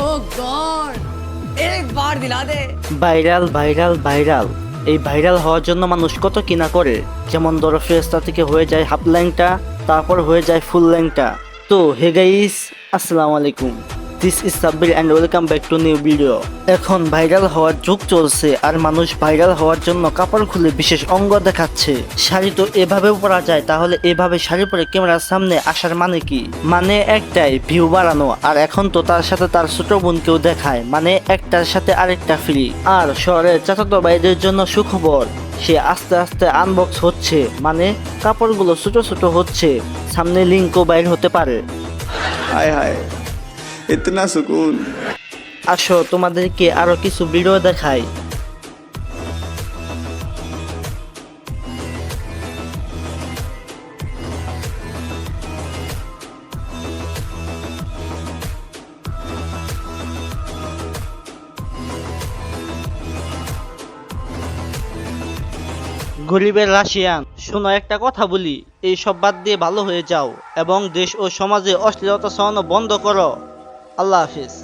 ও God. একবার দিলা দে। Viral viral viral. এই ভাইরাল হওয়ার জন্য মানুষ কত কিনা করে। যেমন ধরো ফেস্তা থেকে হয়ে যায় হাফ ল্যাংটা, তারপর হয়ে যায় ফুল ল্যাংটা। তো, হে গাইস, আসসালামু আলাইকুম। This is Sabbir and welcome back to new video এখন ভাইরাল হওয়ার যুগ চলছে আর মানুষ ভাইরাল হওয়ার জন্য কাপড় খুলে বিশেষ অঙ্গ দেখাচ্ছে। শাড়ি তো এভাবেও পরা যায়, তাহলে এভাবে শাড়ি পরে ক্যামেরার সামনে আসার মানে কি? মানে একটাই ভিউ বাড়ানো, আর এখন তো তার সাথে তার ছোট বোনকেও দেখায় মানে একটার সাথে আরেকটা ফ্রি আর শহরের চাচাতো ভাইদের জন্য সুখবর, সে আস্তে আস্তে আনবক্স হচ্ছে মানে কাপড়গুলো ছোট ছোট হচ্ছে, সামনে লিঙ্কও বাইর হতে পারে। হায় হায়। ইতনা সুকুন আসো, তোমাদেরকে আরও কিছু ভিডিও দেখাই। গরিবের রাশিয়ান, শোনো, একটা কথা বলি। এই সব বাদ দিয়ে ভালো হয়ে যাও, এবং দেশ ও সমাজে অশ্লীলতা ছড়ানো বন্ধ করো। আল্লাহ হাফিজ।